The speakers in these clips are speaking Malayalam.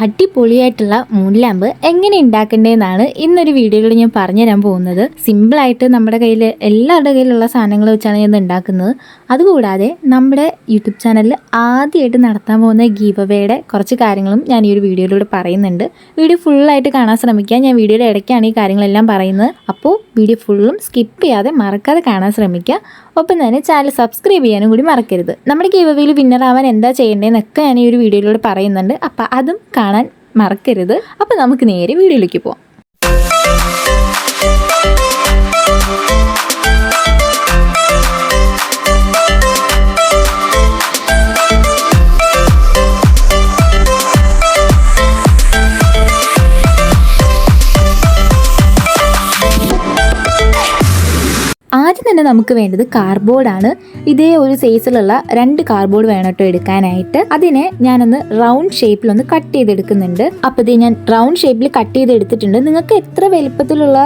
അടിപൊളിയായിട്ടുള്ള മൂൺ ലാമ്പ് എങ്ങനെ ഉണ്ടാക്കേണ്ടതെന്നാണ് ഇന്നൊരു വീഡിയോയിൽ ഞാൻ പറഞ്ഞു തരാൻ പോകുന്നത്. സിമ്പിളായിട്ട് നമ്മുടെ കയ്യിൽ എല്ലാവരുടെ കയ്യിലുള്ള സാധനങ്ങൾ വെച്ചാണ് ഞാൻ ഉണ്ടാക്കുന്നത്. അതുകൂടാതെ നമ്മുടെ യൂട്യൂബ് ചാനലിൽ ആദ്യമായിട്ട് നടത്താൻ പോകുന്ന ഗീവവയുടെ കുറച്ച് കാര്യങ്ങളും ഞാൻ ഈ ഒരു വീഡിയോയിലൂടെ പറയുന്നുണ്ട്. വീഡിയോ ഫുള്ളായിട്ട് കാണാൻ ശ്രമിക്കുക. ഞാൻ വീഡിയോയുടെ ഇടയ്ക്കാണ് ഈ കാര്യങ്ങളെല്ലാം പറയുന്നത്. അപ്പോൾ വീഡിയോ ഫുള്ളും സ്കിപ്പ് ചെയ്യാതെ മറക്കാതെ കാണാൻ ശ്രമിക്കുക. ഒപ്പം തന്നെ ചാനൽ സബ്സ്ക്രൈബ് ചെയ്യാനും കൂടി മറക്കരുത്. നമ്മുടെ ഗീവവയിൽ വിന്നർ ആവാൻ എന്താ ചെയ്യേണ്ടതെന്നൊക്കെ ഞാൻ ഈ ഒരു വീഡിയോയിലൂടെ പറയുന്നുണ്ട്. അപ്പം അതും കാണാൻ മറക്കരുത്. അപ്പോൾ നമുക്ക് നേരെ വീഡിയോയിലേക്ക് പോവാം. തന്നെ നമുക്ക് വേണ്ടത് കാർഡ്ബോർഡാണ് ഇതേ ഒരു സൈസിലുള്ള രണ്ട് കാർഡ്ബോർഡ് വേണം കേട്ടോ എടുക്കാനായിട്ട്. അതിനെ ഞാനൊന്ന് റൗണ്ട് ഷേപ്പിൽ ഒന്ന് കട്ട് ചെയ്തെടുക്കുന്നുണ്ട്. അപ്പോൾ ഇത് ഞാൻ റൗണ്ട് ഷേപ്പിൽ കട്ട് ചെയ്തെടുത്തിട്ടുണ്ട്. നിങ്ങൾക്ക് എത്ര വലുപ്പത്തിലുള്ള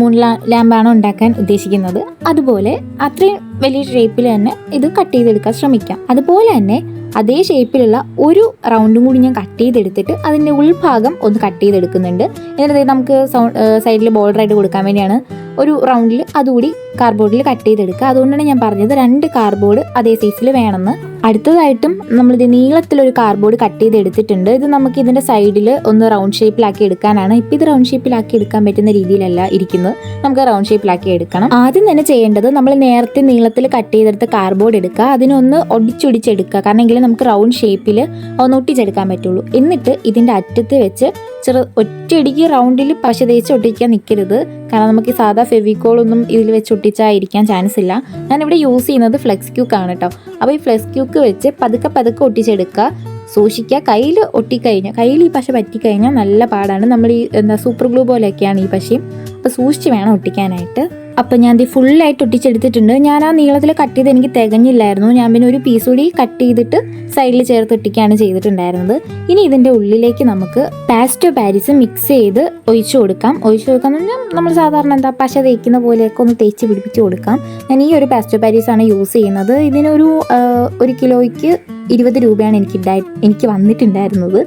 മൂൺ ലാമ്പാണ് ഉണ്ടാക്കാൻ ഉദ്ദേശിക്കുന്നത്? അതുപോലെ അത്രയും വലിയ ഷേപ്പിൽ തന്നെ ഇത് കട്ട് ചെയ്തെടുക്കാൻ ശ്രമിക്കാം. അതുപോലെ തന്നെ അതേ ഷേപ്പിലുള്ള ഒരു റൗണ്ടും കൂടി ഞാൻ കട്ട് ചെയ്തെടുത്തിട്ട് അതിന്റെ ഉൾഭാഗം ഒന്ന് കട്ട് ചെയ്തെടുക്കുന്നുണ്ട്. എന്നിട്ട് നമുക്ക് സൈഡിൽ ബോർഡറായിട്ട് കൊടുക്കാൻ വേണ്ടിയാണ് ഒരു റൗണ്ടിൽ അതുകൂടി കാർഡ്ബോർഡിൽ കട്ട് ചെയ്തെടുക്കുക. അതുകൊണ്ടാണ് ഞാൻ പറഞ്ഞത് രണ്ട് കാർഡ്ബോർഡ് അതേ സൈസിൽ വേണമെന്ന്. അടുത്തതായിട്ടും നമ്മളിത് നീളത്തിലൊരു കാർഡ്ബോർഡ് കട്ട് ചെയ്ത് എടുത്തിട്ടുണ്ട് ഇത് നമുക്ക് ഇതിന്റെ സൈഡിൽ ഒന്ന് റൗണ്ട് ഷേപ്പിലാക്കി എടുക്കാനാണ്. ഇപ്പം ഇത് റൗണ്ട് ഷേപ്പിലാക്കി എടുക്കാൻ പറ്റുന്ന രീതിയിലല്ല ഇരിക്കുന്നത്. നമുക്ക് റൗണ്ട് ഷേപ്പിലാക്കി എടുക്കണം. ആദ്യം തന്നെ ചെയ്യേണ്ടത് നമ്മൾ നേരത്തെ നീളത്തിൽ കട്ട് ചെയ്തെടുത്ത കാർഡ്ബോർഡ് എടുക്കുക. അതിനൊന്ന് ഒടിച്ചൊടിച്ചെടുക്കുക. കാരണം എങ്കിലും നമുക്ക് റൗണ്ട് ഷേപ്പിൽ ഒന്ന് ഒട്ടിച്ചെടുക്കാൻ പറ്റുള്ളൂ. എന്നിട്ട് ഇതിന്റെ അറ്റത്ത് വെച്ച് ചെറു ഒറ്റയടിക്ക് റൗണ്ടിൽ പശ തേച്ച് ഒട്ടിക്കാൻ നിൽക്കരുത് കാരണം നമുക്ക് ഈ സാധാ ഫെവിക്കോളൊന്നും ഇതിൽ വെച്ച് ഒട്ടിച്ചായിരിക്കാൻ ചാൻസ് ഇല്ല. ഞാനിവിടെ യൂസ് ചെയ്യുന്നത് ഫ്ലെക്സ് ക്യൂക്കാണ് കേട്ടോ അപ്പോൾ ഈ ഫ്ലെക്സ് ക്യൂക്ക് വെച്ച് പതുക്കെ പതുക്കെ ഒട്ടിച്ചെടുക്കുക. സൂക്ഷിക്കുക. കയ്യിൽ ഒട്ടിക്കഴിഞ്ഞാൽ കയ്യിൽ ഈ പശ പറ്റിക്കഴിഞ്ഞാൽ നല്ല പാടാണ്. നമ്മൾ ഈ എന്താ സൂപ്പർ ഗ്ലൂ പോലെയൊക്കെയാണ് ഈ പശയും. അപ്പോൾ സൂക്ഷിച്ച് വേണം ഒട്ടിക്കാനായിട്ട്. അപ്പം ഞാൻ ഇത് ഫുള്ളായിട്ട് ഒട്ടിച്ചെടുത്തിട്ടുണ്ട്. ഞാൻ ആ നീളത്തിൽ കട്ട് ചെയ്ത് എനിക്ക് തികഞ്ഞില്ലായിരുന്നു. ഞാൻ പിന്നെ ഒരു പീസ് കൂടി കട്ട് ചെയ്തിട്ട് സൈഡിൽ ചേർത്ത് ഒട്ടിക്കുകയാണ് ചെയ്തിട്ടുണ്ടായിരുന്നത്. ഇനി ഇതിന്റെ ഉള്ളിലേക്ക് നമുക്ക് പാസ്റ്റോ പാരിസ് മിക്സ് ചെയ്ത് ഒഴിച്ചു കൊടുക്കാം. ഒഴിച്ചു കൊടുക്കാന്ന് പറഞ്ഞാൽ നമ്മൾ സാധാരണ എന്താ പശ തേക്കുന്ന പോലെയൊക്കെ ഒന്ന് തേച്ച് പിടിപ്പിച്ച് കൊടുക്കാം. ഞാൻ ഈ ഒരു പാസ്റ്റോ പാരിസ് ആണ് യൂസ് ചെയ്യുന്നത്. ഇതിനൊരു ഒരു കിലോയ്ക്ക് ഇരുപത് രൂപയാണ് എനിക്ക് എനിക്ക് വന്നിട്ടുണ്ടായിരുന്നത്.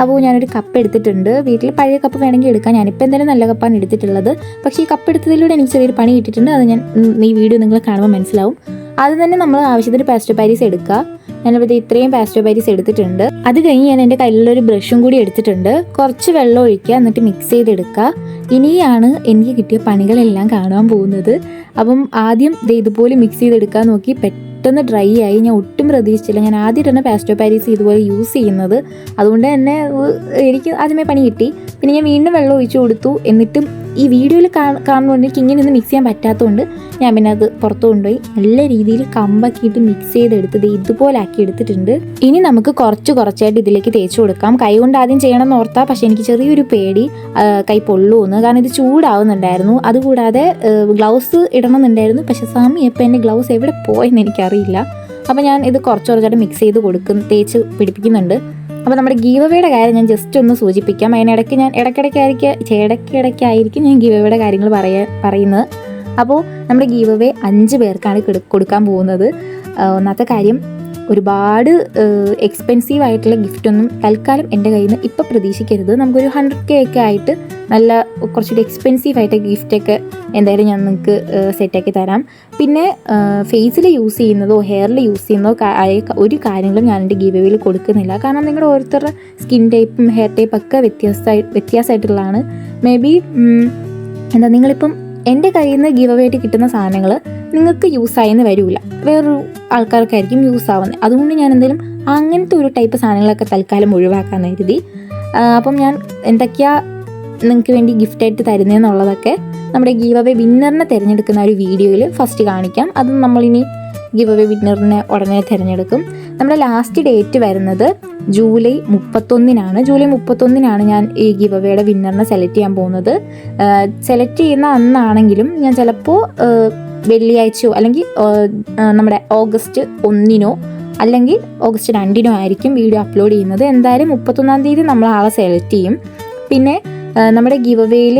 അപ്പോൾ ഞാനൊരു കപ്പ് എടുത്തിട്ടുണ്ട്. വീട്ടിൽ പഴയ കപ്പ് വേണമെങ്കിൽ എടുക്കാം. ഞാനിപ്പോൾ എന്തായാലും നല്ല കപ്പാണ് എടുത്തിട്ടുള്ളത്. പക്ഷേ ഈ കപ്പ് എടുത്തതിലൂടെ എനിക്ക് ചെറിയൊരു പണി കിട്ടിയിട്ടുണ്ട്. അത് ഞാൻ ഈ വീഡിയോ നിങ്ങൾ കാണുമ്പോൾ മനസ്സിലാവും. അത് തന്നെ നമ്മൾ ആവശ്യത്തിന് പാസ്റ്റോ പാരീസ് എടുക്കുക. ഞാനിപ്പോൾ ഇത്രയും പാസ്റ്റോ പാരീസ് എടുത്തിട്ടുണ്ട്. അത് കഴിഞ്ഞ് ഞാൻ എന്റെ കയ്യിലുള്ളൊരു ബ്രഷും കൂടി എടുത്തിട്ടുണ്ട്. കുറച്ച് വെള്ളം ഒഴിക്കുക എന്നിട്ട് മിക്സ് ചെയ്തെടുക്കുക. ഇനിയാണ് എനിക്ക് കിട്ടിയ പണികളെല്ലാം കാണുവാൻ പോകുന്നത്. അപ്പം ആദ്യം ഇതുപോലെ മിക്സ് ചെയ്തെടുക്കാൻ നോക്കി. പെട്ടെന്ന് ഡ്രൈ ആയി. ഞാൻ ഒട്ടും പ്രതീക്ഷിച്ചില്ല. ഞാൻ ആദ്യമായിട്ടാണ് പാസ്റ്റോ പാരീസ് ഇതുപോലെ യൂസ് ചെയ്യുന്നത്. അതുകൊണ്ട് തന്നെ എനിക്ക് ആദ്യമേ പണി കിട്ടി. പിന്നെ ഞാൻ വീണ്ടും വെള്ളം ഒഴിച്ചു കൊടുത്തു. എന്നിട്ടും ഈ വീഡിയോയിൽ എനിക്ക് ഇങ്ങനെ ഒന്ന് മിക്സ് ചെയ്യാൻ പറ്റാത്തതുകൊണ്ട് ഞാൻ പിന്നെ അത് പുറത്ത് കൊണ്ടുപോയി നല്ല രീതിയിൽ കമ്പാക്കിയിട്ട് മിക്സ് ചെയ്തെടുത്തത് ഇതുപോലെ ആക്കി എടുത്തിട്ടുണ്ട്. ഇനി നമുക്ക് കുറച്ച് കുറച്ചായിട്ട് ഇതിലേക്ക് തേച്ച് കൊടുക്കാം. കൈ കൊണ്ട് ആദ്യം ചെയ്യണം എന്ന് ഓർത്താ പക്ഷേ എനിക്ക് ചെറിയൊരു പേടി കൈ പൊള്ളുമെന്ന് കാരണം ഇത് ചൂടാവുന്നുണ്ടായിരുന്നു. അതുകൂടാതെ ഗ്ലൗസ് ഇടണമെന്നുണ്ടായിരുന്നു. പക്ഷേ സ്വാമി ഇപ്പം എന്റെ ഗ്ലൗസ് എവിടെ പോയെന്ന് എനിക്കറിയില്ല. അപ്പോൾ ഞാൻ ഇത് കുറച്ച് കുറച്ചായിട്ട് മിക്സ് ചെയ്ത് കൊടുക്കും തേച്ച് പിടിപ്പിക്കുന്നുണ്ട്. അപ്പോൾ നമ്മുടെ ഗീവവയുടെ കാര്യം ഞാൻ ജസ്റ്റ് ഒന്ന് സൂചിപ്പിക്കാം. അതിനിടയ്ക്ക് ഞാൻ ഇടയ്ക്കിടയ്ക്കായിരിക്കും ഇടയ്ക്കിടയ്ക്കായിരിക്കും ഞാൻ ഗീവവയുടെ കാര്യങ്ങൾ പറയാ പറയുന്നത്. അപ്പോൾ നമ്മുടെ ഗീവവേ അഞ്ച് പേർക്കാണ് കൊടുക്കാൻ പോകുന്നത്. ഒന്നാമത്തെ കാര്യം ഒരുപാട് എക്സ്പെൻസീവ് ആയിട്ടുള്ള ഗിഫ്റ്റൊന്നും തൽക്കാലം എന്റെ കയ്യിൽ നിന്ന് ഇപ്പം പ്രതീക്ഷിക്കരുത്. നമുക്കൊരു ഹൺഡ്രഡ് കെ ഒക്കെ ആയിട്ട് നല്ല കുറച്ചുകൂടി എക്സ്പെൻസീവ് ആയിട്ട് ഗിഫ്റ്റൊക്കെ എന്തായാലും ഞാൻ നിങ്ങൾക്ക് സെറ്റാക്കി തരാം. പിന്നെ ഫേസിൽ യൂസ് ചെയ്യുന്നതോ ഹെയറിൽ യൂസ് ചെയ്യുന്നതോ ആയ ഒരു കാര്യങ്ങളും ഞാൻ എന്റെ ഗീവവേയിൽ കൊടുക്കുന്നില്ല. കാരണം നിങ്ങളുടെ ഓരോരുത്തരുടെ സ്കിൻ ടൈപ്പും ഹെയർ ടൈപ്പൊക്കെ വ്യത്യാസമായി വ്യത്യാസമായിട്ടുള്ളതാണ്. മേ ബി എന്താ നിങ്ങളിപ്പം എന്റെ കയ്യിൽ നിന്ന് ഗീവ് ആയിട്ട് കിട്ടുന്ന സാധനങ്ങൾ നിങ്ങൾക്ക് യൂസ് ആയെന്ന് വരില്ല വേറൊരു ആൾക്കാർക്കായിരിക്കും യൂസ് ആവുന്നത് അതുകൊണ്ട് ഞാൻ എന്തെങ്കിലും അങ്ങനത്തെ ഒരു ടൈപ്പ് സാധനങ്ങളൊക്കെ തൽക്കാലം ഒഴിവാക്കാൻ കരുതി. അപ്പം ഞാൻ എന്തൊക്കെയാ നിങ്ങൾക്ക് വേണ്ടി ഗിഫ്റ്റായിട്ട് തരുന്നതെന്നുള്ളതൊക്കെ നമ്മുടെ ഗീവ് അവേ വിന്നറിനെ തിരഞ്ഞെടുക്കുന്ന ഒരു വീഡിയോയിൽ ഫസ്റ്റ് കാണിക്കാം. അത് നമ്മളിനി ഗീവ് അവേ വിന്നറിനെ ഉടനെ തിരഞ്ഞെടുക്കും. നമ്മുടെ ലാസ്റ്റ് ഡേറ്റ് വരുന്നത് ജൂലൈ മുപ്പത്തൊന്നിനാണ്. ജൂലൈ മുപ്പത്തൊന്നിനാണ് ഞാൻ ഈ ഗിവ് അവയുടെ വിന്നറിനെ സെലക്ട് ചെയ്യാൻ പോകുന്നത്. സെലക്ട് ചെയ്യുന്ന അന്നാണെങ്കിലും ഞാൻ ചിലപ്പോൾ വെള്ളിയാഴ്ചയോ അല്ലെങ്കിൽ നമ്മുടെ ഓഗസ്റ്റ് ഒന്നിനോ അല്ലെങ്കിൽ ഓഗസ്റ്റ് രണ്ടിനോ ആയിരിക്കും വീഡിയോ അപ്ലോഡ് ചെയ്യുന്നത്. എന്തായാലും മുപ്പത്തൊന്നാം തീയതി നമ്മൾ ആളെ സെലക്ട് ചെയ്യും. പിന്നെ നമ്മുടെ ഗിവ് അവയിൽ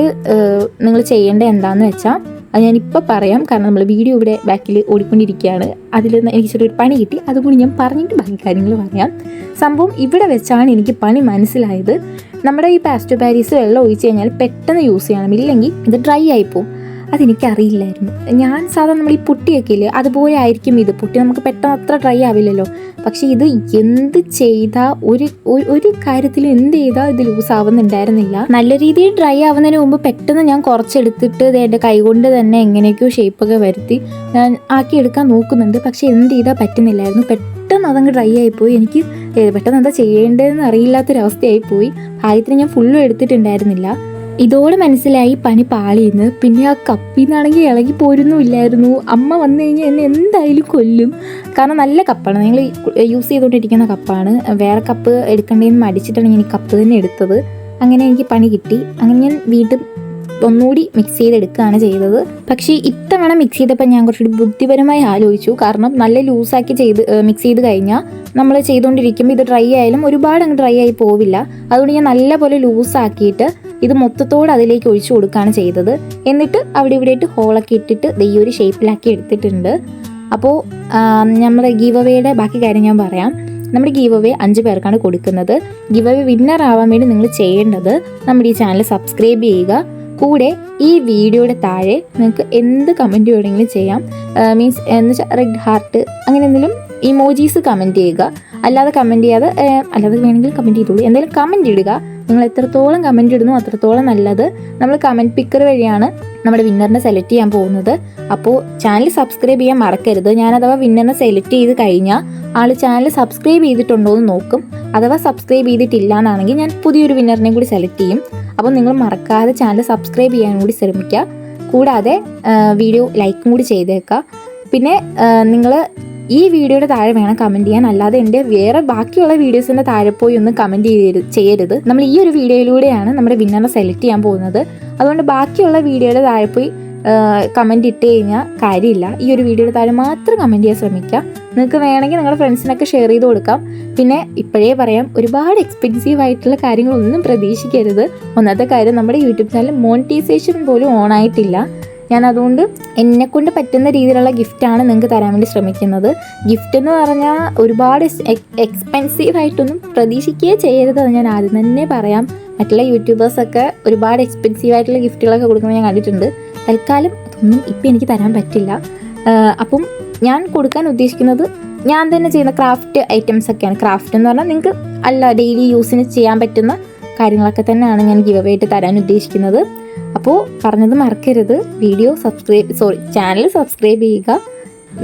നിങ്ങൾ ചെയ്യേണ്ടത് എന്താണെന്ന് വെച്ചാൽ അത് ഞാനിപ്പോൾ പറയാം. കാരണം നമ്മൾ വീഡിയോ ഇവിടെ ബാക്കിൽ ഓടിക്കൊണ്ടിരിക്കുകയാണ്. അതിൽ എനിക്ക് ചെറിയൊരു പണി കിട്ടി. അതുകൊണ്ട് ഞാൻ പറഞ്ഞിട്ട് ബാക്കി കാര്യങ്ങൾ പറയാം. സംഭവം ഇവിടെ വെച്ചാണ് എനിക്ക് പണി മനസ്സിലായത്. നമ്മുടെ ഈ പാസ്റ്റോ പാരീസ് വെള്ളം ഒഴിച്ച് കഴിഞ്ഞാൽ പെട്ടെന്ന് യൂസ് ചെയ്യണം. ഇല്ലെങ്കിൽ ഇത് ഡ്രൈ ആയിപ്പോവും അതെനിക്കറിയില്ലായിരുന്നു. ഞാൻ സാധാരണ നമ്മൾ ഈ പുട്ടിയൊക്കെ ഇല്ലേ അതുപോലെ ആയിരിക്കും ഇത്. പുട്ടി നമുക്ക് പെട്ടെന്ന് അത്ര ഡ്രൈ ആവില്ലല്ലോ. പക്ഷേ ഇത് എന്ത് ചെയ്താൽ ഒരു ഒരു- കാര്യത്തിലും എന്ത് ചെയ്താൽ ഇത് ലൂസ് ആവുന്നുണ്ടായിരുന്നില്ല. നല്ല രീതിയിൽ ഡ്രൈ ആവുന്നതിന് മുമ്പ് പെട്ടെന്ന് ഞാൻ കുറച്ചെടുത്തിട്ട് ഇത് എന്റെ കൈകൊണ്ട് തന്നെ എങ്ങനെയൊക്കെയോ ഷേപ്പൊക്കെ വരുത്തി ഞാൻ ആക്കി എടുക്കാൻ നോക്കുന്നുണ്ട്. പക്ഷേ എന്ത് ചെയ്താൽ പറ്റുന്നില്ലായിരുന്നു. പെട്ടെന്ന് അതങ്ങ് ഡ്രൈ ആയിപ്പോയി. എനിക്ക് പെട്ടെന്ന് എന്താ ചെയ്യേണ്ടതെന്ന് അറിയില്ലാത്തൊരവസ്ഥയായി പോയി ഞാൻ ഫുള്ളും എടുത്തിട്ടുണ്ടായിരുന്നില്ല. ഇതോടെ മനസ്സിലായി പണി പാളിയെന്ന്. പിന്നെ ആ കപ്പിൽ നിന്നാണെങ്കിൽ ഇളകി പോരുന്നുമില്ലായിരുന്നു. അമ്മ വന്നു കഴിഞ്ഞാൽ എന്നെ എന്തായാലും കൊല്ലും. കാരണം നല്ല കപ്പാണ്. ഞങ്ങൾ യൂസ് ചെയ്തുകൊണ്ടിരിക്കുന്ന കപ്പാണ്. വേറെ കപ്പ് എടുക്കേണ്ടതെന്ന് മടിച്ചിട്ടാണ് ഞാൻ ഈ കപ്പ് തന്നെ എടുത്തത്. അങ്ങനെ എനിക്ക് പണി കിട്ടി. അങ്ങനെ ഞാൻ വീണ്ടും ഒന്നുകൂടി മിക്സ് ചെയ്തെടുക്കുകയാണ് ചെയ്തത്. പക്ഷേ ഇത്തവണ മിക്സ് ചെയ്തപ്പോൾ ഞാൻ കുറച്ചുകൂടി ബുദ്ധിപരമായി ആലോചിച്ചു. കാരണം നല്ല ലൂസാക്കി ചെയ്ത് മിക്സ് ചെയ്ത് കഴിഞ്ഞാൽ നമ്മൾ ചെയ്തുകൊണ്ടിരിക്കുമ്പോൾ ഇത് ഡ്രൈ ആയാലും ഒരുപാട് അങ്ങ് ഡ്രൈ ആയി പോവില്ല. അതുകൊണ്ട് ഞാൻ നല്ലപോലെ ലൂസാക്കിയിട്ട് ഇത് മൊത്തത്തോടെ അതിലേക്ക് ഒഴിച്ചു കൊടുക്കുകയാണ് ചെയ്തത്. എന്നിട്ട് അവിടെ ഇവിടെ ആയിട്ട് ഹോളൊക്കെ ഇട്ടിട്ട് ഈ ഒരു ഷേപ്പിലാക്കി എടുത്തിട്ടുണ്ട്. അപ്പോൾ നമ്മുടെ ഗീവ് അവയുടെ ബാക്കി കാര്യം ഞാൻ പറയാം. നമ്മുടെ ഗീവ് അവേ അഞ്ച് പേർക്കാണ് കൊടുക്കുന്നത്. ഗീവ് അവേ വിന്നർ ആവാൻ വേണ്ടി നിങ്ങൾ ചെയ്യേണ്ടത് നമ്മുടെ ഈ ചാനൽ സബ്സ്ക്രൈബ് ചെയ്യുക. കൂടെ ഈ വീഡിയോയുടെ താഴെ നിങ്ങൾക്ക് എന്ത് കമന്റ് വേണമെങ്കിലും ചെയ്യാം. മീൻസ് എന്ന് വെച്ചാൽ റെഡ് ഹാർട്ട് അങ്ങനെ എന്തെങ്കിലും ഇമോജീസ് കമന്റ് ചെയ്യുക. അല്ലാതെ കമന്റ് ചെയ്യാതെ അല്ലാതെ വേണമെങ്കിൽ കമന്റ് ചെയ്തോളൂ. എന്തെങ്കിലും കമന്റ് ഇടുക. നിങ്ങൾ എത്രത്തോളം കമന്റ് ഇടുന്നു അത്രത്തോളം നല്ലത്. നമ്മൾ കമന്റ് പിക്കർ വഴിയാണ് നമ്മുടെ വിന്നറിനെ സെലക്ട് ചെയ്യാൻ പോകുന്നത്. അപ്പോൾ ചാനൽ സബ്സ്ക്രൈബ് ചെയ്യാൻ മറക്കരുത്. ഞാൻ അഥവാ വിന്നറിനെ സെലക്ട് ചെയ്ത് കഴിഞ്ഞാൽ ആൾ ചാനൽ സബ്സ്ക്രൈബ് ചെയ്തിട്ടുണ്ടോ എന്ന് നോക്കും. അഥവാ സബ്സ്ക്രൈബ് ചെയ്തിട്ടില്ല എന്നാണെങ്കിൽ ഞാൻ പുതിയൊരു വിന്നറിനെ കൂടി സെലക്ട് ചെയ്യും. അപ്പോൾ നിങ്ങൾ മറക്കാതെ ചാനൽ സബ്സ്ക്രൈബ് ചെയ്യാൻ കൂടി ശ്രമിക്കുക. കൂടാതെ വീഡിയോ ലൈക്കും കൂടി ചെയ്തേക്കുക. പിന്നെ നിങ്ങൾ ഈ വീഡിയോയുടെ താഴെ വേണം കമന്റ് ചെയ്യാൻ. അല്ലാതെ എന്റെ വേറെ ബാക്കിയുള്ള വീഡിയോസിന്റെ താഴെ പോയി ഒന്ന് കമന്റ് ചെയ്യരുത് ചെയ്യരുത്. നമ്മൾ ഈ ഒരു വീഡിയോയിലൂടെയാണ് നമ്മുടെ വിന്നറെ സെലക്ട് ചെയ്യാൻ പോകുന്നത്. അതുകൊണ്ട് ബാക്കിയുള്ള വീഡിയോയുടെ താഴെ പോയി കമന്റ് ഇട്ട് കഴിഞ്ഞാൽ കാര്യമില്ല. ഈ ഒരു വീഡിയോയുടെ താഴെ മാത്രം കമന്റ് ചെയ്യാൻ ശ്രമിക്കുക നിങ്ങൾക്ക് വേണമെങ്കിൽ നിങ്ങളുടെ ഫ്രണ്ട്സിനൊക്കെ ഷെയർ ചെയ്ത് കൊടുക്കാം. പിന്നെ ഇപ്പോഴേ പറയാം ഒരുപാട് എക്സ്പെൻസീവ് ആയിട്ടുള്ള കാര്യങ്ങളൊന്നും പ്രതീക്ഷിക്കരുത്. ഒന്നാമത്തെ കാര്യം നമ്മുടെ യൂട്യൂബ് ചാനൽ മോണിറ്റൈസേഷൻ പോലും ഓൺ ആയിട്ടില്ല. ഞാൻ അതുകൊണ്ട് എന്നെക്കൊണ്ട് പറ്റുന്ന രീതിയിലുള്ള ഗിഫ്റ്റാണ് നിങ്ങൾക്ക് തരാൻ വേണ്ടി ശ്രമിക്കുന്നത്. ഗിഫ്റ്റ് എന്ന് പറഞ്ഞാൽ ഒരുപാട് എക്സ്പെൻസീവ് ആയിട്ടൊന്നും പ്രതീക്ഷിക്കുകയേ അത് ഞാൻ ആദ്യം തന്നെ പറയാം. മറ്റുള്ള യൂട്യൂബേഴ്സൊക്കെ ഒരുപാട് എക്സ്പെൻസീവ് ആയിട്ടുള്ള ഗിഫ്റ്റുകളൊക്കെ കൊടുക്കുന്നത് ഞാൻ കണ്ടിട്ടുണ്ട്. തൽക്കാലം അതൊന്നും ഇപ്പം എനിക്ക് തരാൻ പറ്റില്ല. അപ്പം ഞാൻ കൊടുക്കാൻ ഉദ്ദേശിക്കുന്നത് ഞാൻ തന്നെ ചെയ്യുന്ന ക്രാഫ്റ്റ് ഐറ്റംസ് ഒക്കെയാണ്. ക്രാഫ്റ്റ് എന്ന് പറഞ്ഞാൽ നിങ്ങൾക്ക് അല്ല ഡെയിലി യൂസിന് ചെയ്യാൻ പറ്റുന്ന കാര്യങ്ങളൊക്കെ തന്നെയാണ് ഞാൻ ഗിവ് ആയിട്ട് തരാൻ ഉദ്ദേശിക്കുന്നത്. അപ്പോൾ പറഞ്ഞത് മറക്കരുത്. Video subscribe sorry channel subscribe ചെയ്യുക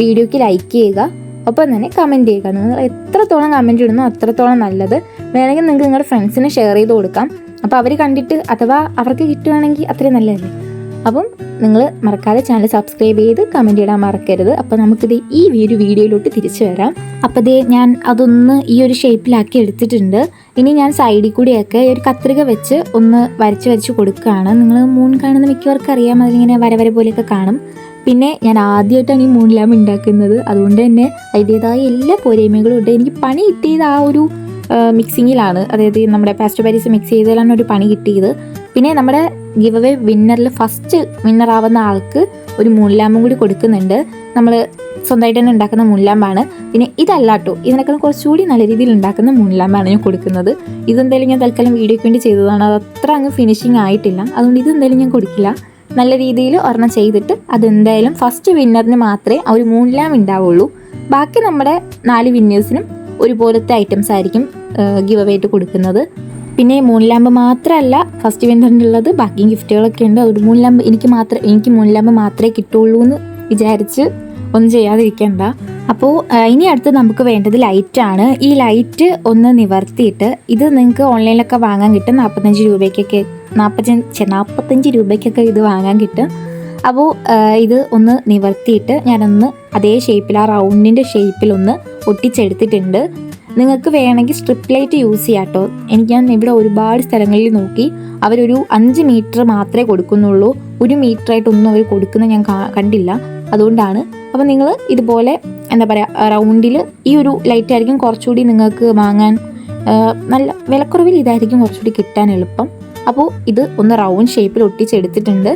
വീഡിയോയ്ക്ക് ലൈക്ക് ചെയ്യുക ഒപ്പം തന്നെ കമന്റ് ചെയ്യുക. നിങ്ങൾ എത്രത്തോളം കമന്റ് ഇടുന്നോ അത്രത്തോളം നല്ലത്. വേണമെങ്കിൽ നിങ്ങൾക്ക് നിങ്ങളുടെ ഫ്രണ്ട്സിന് ഷെയർ ചെയ്ത് കൊടുക്കാം. അപ്പോൾ അവർ കണ്ടിട്ട് അഥവാ അവർക്ക് കിട്ടുവാണെങ്കിൽ അത്രയും നല്ലതല്ലേ? അപ്പം നിങ്ങൾ മറക്കാതെ ചാനൽ സബ്സ്ക്രൈബ് ചെയ്ത് കമന്റ് ഇടാൻ മറക്കരുത്. അപ്പോൾ നമുക്കിത് ഈ വീഡിയോ വീഡിയോയിലോട്ട് തിരിച്ചു വരാം. അപ്പോൾ ഇതേ ഞാൻ അതൊന്ന് ഈ ഒരു ഷേപ്പിലാക്കി എടുത്തിട്ടുണ്ട്. ഇനി ഞാൻ സൈഡിൽ കൂടിയൊക്കെ ഒരു കത്രിക വെച്ച് ഒന്ന് വരച്ച് വരച്ച് കൊടുക്കുകയാണ്. നിങ്ങൾ മൂൺ കാണുന്ന മിക്കവർക്കും അറിയാം അതിലിങ്ങനെ വരവര വര പോലെയൊക്കെ കാണും. പിന്നെ ഞാൻ ആദ്യമായിട്ടാണ് ഈ മൂൺ ഉണ്ടാക്കുന്നത്. അതുകൊണ്ട് തന്നെ അതിന്റേതായ എല്ലാ പോരായ്മകളും ഉണ്ട്. എനിക്ക് പണി കിട്ടിയത് ആ ഒരു മിക്സിങ്ങിലാണ് അതായത് നമ്മുടെ പാസ്റ്റർ പാരീസ് മിക്സ് ചെയ്തതിലാണ് ഒരു പണി കിട്ടിയത്. പിന്നെ നമ്മുടെ ഗിവ് അവേ വിന്നറിൽ ഫസ്റ്റ് വിന്നർ ആവുന്ന ആൾക്ക് ഒരു മുല്ലാമ്പും കൂടി കൊടുക്കുന്നുണ്ട്. നമ്മൾ സ്വന്തമായിട്ട് തന്നെ ഉണ്ടാക്കുന്ന മുല്ലാമ്പാണ് പിന്നെ ഇതല്ല കേട്ടോ കുറച്ചുകൂടി നല്ല രീതിയിൽ ഉണ്ടാക്കുന്ന മുല്ലാമ്പാണ് ഞാൻ കൊടുക്കുന്നത്. ഇതെന്തായാലും ഞാൻ തൽക്കാലം വീഡിയോയ്ക്ക് വേണ്ടി ചെയ്തതാണ്. അത് അത്ര അങ്ങ് ഫിനിഷിങ് ആയിട്ടില്ല. അതുകൊണ്ട് ഇതെന്തായാലും ഞാൻ കൊടുക്കില്ല. നല്ല രീതിയിൽ ഒരെണ്ണം ചെയ്തിട്ട് അതെന്തായാലും ഫസ്റ്റ് വിന്നറിന് മാത്രമേ ആ ഒരു മുല്ലാമ്പ് ഉണ്ടാവുള്ളൂ. ബാക്കി നമ്മുടെ നാല് വിന്നേഴ്സിനും ഒരുപോലത്തെ ഐറ്റംസ് ആയിരിക്കും ഗിവ് അവേ ആയിട്ട് കൊടുക്കുന്നത്. പിന്നെ മൂൺ ലാമ്പ് മാത്രമല്ല ഫസ്റ്റ് വിന്നറിനുള്ളത് ബാക്കി ഗിഫ്റ്റുകളൊക്കെ ഉണ്ട്. അതുകൊണ്ട് മൂൺ ലാമ്പ് എനിക്ക് മാത്രം എനിക്ക് മൂൺ ലാമ്പ് മാത്രമേ കിട്ടുള്ളൂ എന്ന് വിചാരിച്ച് ഒന്നും ചെയ്യാതിരിക്കണ്ട. അപ്പോൾ ഇനി അടുത്ത് നമുക്ക് വേണ്ടത് ലൈറ്റാണ് ഈ ലൈറ്റ് ഒന്ന് നിവർത്തിയിട്ട് ഇത് നിങ്ങൾക്ക് ഓൺലൈനിലൊക്കെ വാങ്ങാൻ കിട്ടും. നാൽപ്പത്തഞ്ച് രൂപയ്ക്കൊക്കെ നാൽപ്പത്തഞ്ച് നാൽപ്പത്തഞ്ച് രൂപയ്ക്കൊക്കെ ഇത് വാങ്ങാൻ കിട്ടും. അപ്പോൾ ഇത് ഒന്ന് നിവർത്തിയിട്ട് ഞാനൊന്ന് അതേ ഷേപ്പിൽ ആ റൗണ്ടിന്റെ ഷേപ്പിലൊന്ന് ഒട്ടിച്ചെടുത്തിട്ടുണ്ട്. നിങ്ങൾക്ക് വേണമെങ്കിൽ സ്ട്രിപ്പ് ലൈറ്റ് യൂസ് ചെയ്യാം കേട്ടോ. എനിക്ക് ഞാൻ ഇവിടെ ഒരുപാട് സ്ഥലങ്ങളിൽ നോക്കി അവരൊരു അഞ്ച് മീറ്റർ മാത്രമേ കൊടുക്കുന്നുള്ളൂ. ഒരു മീറ്റർ ആയിട്ടൊന്നും അവർ കൊടുക്കുന്നത് ഞാൻ കണ്ടില്ല. അതുകൊണ്ടാണ്. അപ്പോൾ നിങ്ങൾ ഇതുപോലെ എന്താ പറയുക റൗണ്ടിൽ ഈ ഒരു ലൈറ്റ് ആയിരിക്കും കുറച്ചുകൂടി നിങ്ങൾക്ക് വാങ്ങാൻ നല്ല വിലക്കുറവിൽ ഇതായിരിക്കും കുറച്ചുകൂടി കിട്ടാൻ എളുപ്പം. അപ്പോൾ ഇത് ഒന്ന് റൗണ്ട് ഷേപ്പിൽ ഒട്ടിച്ചെടുത്തിട്ടുണ്ട്.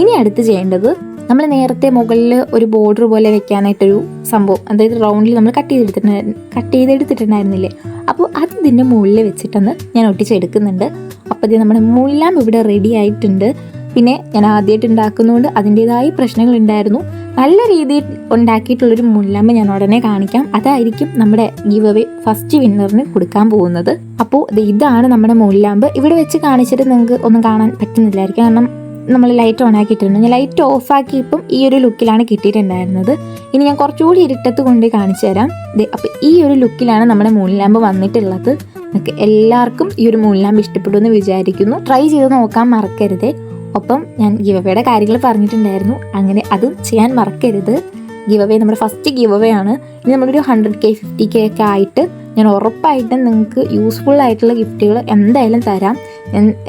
ഇനി അടുത്ത് ചെയ്യേണ്ടത് നമ്മൾ നേരത്തെ മുകളിൽ ഒരു ബോർഡർ പോലെ വെക്കാനായിട്ടൊരു സംഭവം അതായത് റൗണ്ടിൽ നമ്മൾ കട്ട് ചെയ്തെടുത്തിട്ടുണ്ടായിരുന്നു കട്ട് ചെയ്തെടുത്തിട്ടുണ്ടായിരുന്നില്ലേ? അപ്പോൾ അത് ഇതിന്റെ മുകളിൽ വെച്ചിട്ടൊന്ന് ഞാൻ ഒട്ടിച്ചെടുക്കുന്നുണ്ട്. അപ്പോൾ ഇത് നമ്മുടെ മുല്ലാം ഇവിടെ റെഡി ആയിട്ടുണ്ട്. പിന്നെ ഞാൻ ആദ്യമായിട്ട് ഉണ്ടാക്കുന്നതുകൊണ്ട് അതിന്റെതായ പ്രശ്നങ്ങൾ ഉണ്ടായിരുന്നു. നല്ല രീതിയിൽ ഉണ്ടാക്കിയിട്ടുള്ളൊരു മുല്ലമ്മ ഞാൻ ഉടനെ കാണിക്കാം. അതായിരിക്കും നമ്മുടെ ഗീവ് അവേ ഫസ്റ്റ് വിന്നറിന് കൊടുക്കാൻ പോകുന്നത്. അപ്പോൾ ഇതാണ് നമ്മുടെ മുല്ലാമ്പ് ഇവിടെ വെച്ച് കാണിച്ചിട്ട് നിങ്ങൾക്ക് ഒന്നും കാണാൻ പറ്റുന്നില്ലായിരിക്കും. കാരണം നമ്മൾ ലൈറ്റ് ഓൺ ആക്കിയിട്ടുണ്ട് ഞാൻ ലൈറ്റ് ഓഫ് ആക്കിയപ്പം ഈ ഒരു ലുക്കിലാണ് കിട്ടിയിട്ടുണ്ടായിരുന്നത്. ഇനി ഞാൻ കുറച്ചുകൂടി ഇരുട്ടത്ത് കൊണ്ട് കാണിച്ചു തരാം. അപ്പോൾ ഈ ഒരു ലുക്കിലാണ് നമ്മുടെ മൂൺ ലാമ്പ് വന്നിട്ടുള്ളത്. നമുക്ക് എല്ലാവർക്കും ഈ ഒരു മൂൺ മുല്ലാമ്പ് ഇഷ്ടപ്പെടുമെന്ന് വിചാരിക്കുന്നു. ട്രൈ ചെയ്ത് നോക്കാൻ മറക്കരുത്. ഒപ്പം ഞാൻ ഗിവയുടെ കാര്യങ്ങൾ പറഞ്ഞിട്ടുണ്ടായിരുന്നു. അങ്ങനെ അതും ചെയ്യാൻ മറക്കരുത്. ഗിവ് അവേ നമ്മുടെ ഫസ്റ്റ് ഗിവ് അവേ ആണ്. ഇനി നമ്മളൊരു ഹൺഡ്രഡ് കെ ഫിഫ്റ്റി കെ ഒക്കെ ആയിട്ട് ഞാൻ ഉറപ്പായിട്ടും നിങ്ങൾക്ക് യൂസ്ഫുൾ ആയിട്ടുള്ള ഗിഫ്റ്റുകൾ എന്തായാലും തരാം.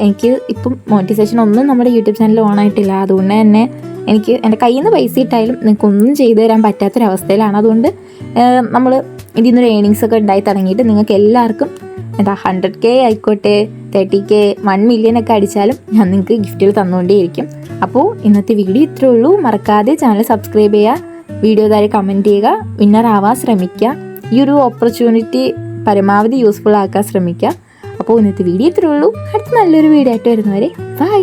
എനിക്ക് ഇപ്പം മോട്ടിവേഷൻ ഒന്നും നമ്മുടെ യൂട്യൂബ് ചാനൽ ഓൺ ആയിട്ടില്ല അതുകൊണ്ട് തന്നെ എനിക്ക് എന്റെ കയ്യിൽ നിന്ന് പൈസ ഇട്ടായാലും നിങ്ങൾക്ക് ഒന്നും ചെയ്തു തരാൻ പറ്റാത്തൊരവസ്ഥയിലാണ്. അതുകൊണ്ട് നമ്മൾ ഇതിൽ നിന്നൊരു ഏണിങ്സ് ഒക്കെ ഉണ്ടായി തുടങ്ങിയിട്ട് നിങ്ങൾക്ക് എല്ലാവർക്കും എന്താ ഹൺഡ്രഡ് കെ ആയിക്കോട്ടെ തേർട്ടി കെ വൺ മില്യൺ ഒക്കെ അടിച്ചാലും ഞാൻ നിങ്ങൾക്ക് ഗിഫ്റ്റുകൾ തന്നുകൊണ്ടേയിരിക്കും. അപ്പോൾ ഇന്നത്തെ വീഡിയോ ഇത്രയേ ഉള്ളൂ. മറക്കാതെ ചാനൽ സബ്സ്ക്രൈബ് ചെയ്യുക. വീഡിയോ താഴെ കമന്റ് ചെയ്യുക. വിന്നർ ആവാൻ ശ്രമിക്കുക. ഈ ഒരു ഓപ്പർച്യൂണിറ്റി പരമാവധി യൂസ്ഫുൾ ആക്കാൻ ശ്രമിക്കുക. അപ്പോൾ ഇന്നത്തെ വീഡിയോ ഇത്രേ ഉള്ളൂ. അടുത്ത നല്ലൊരു വീഡിയോ ആയിട്ട് വരുന്നവരെ ബൈ